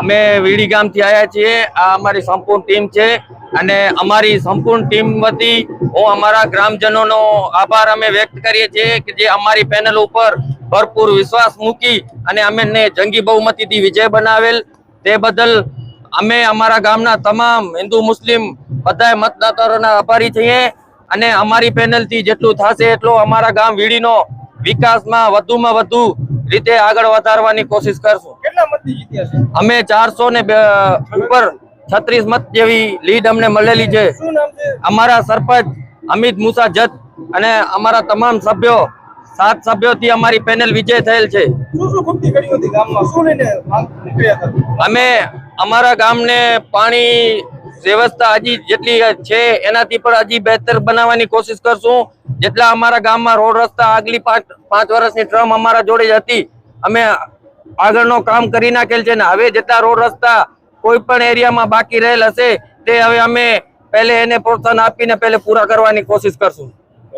અમે વીડી ગામથી આવ્યા છીએ. આ અમારી સંપૂર્ણ ટીમ છે અને અમારી સંપૂર્ણ ટીમ વતી હું અમારા ગ્રામજનોનો આભાર અમે વ્યક્ત કરીએ છીએ કે જે અમારી પેનલ ઉપર ભરપૂર વિશ્વાસ મૂકી અને અમને જંગી બહુમતીથી વિજય બનાવેલ. તે બદલ અમે અમારા ગામના તમામ હિન્દુ, મુસ્લિમ બધા મતદાતાઓના આભારી છીએ અને અમારી પેનલથી જેટલું થશે એટલું અમારા ગામ વીડીનો વિકાસમાં વધુમાં વધુ રીતે આગળ વધારવાની કોશિશ કરશું. અમે ચારસો ને ઉપર છત્રીસ મત જેવી લીડ અમને મળેલી છે. અમારા સરપંચ અમિત મુસા જત અને અમારા તમામ સભ્યો સાત સભ્યોથી અમારી પેનલ વિજય થયેલ છે. અમે અમારા ગામને પાણી વ્યવસ્થા હજી જેટલી છે એનાથી પણ હજી બહેતર બનાવવાની કોશિશ કરશું. જેટલા અમારા ગામમાં રોડ રસ્તા આગલી પાંચ પાંચ વર્ષની ટ્રમ અમારા જોડે જ હતી. અમે આગળનો કામ કરી નાખેલ છે ને હવે જતા રોડ રસ્તા કોઈ પણ એરિયામાં બાકી રહેલ હશે, તે હવે અમે પહેલે એને પ્રોત્સાહન આપીને પહેલે પૂરા કરવાની કોશિશ કરશું.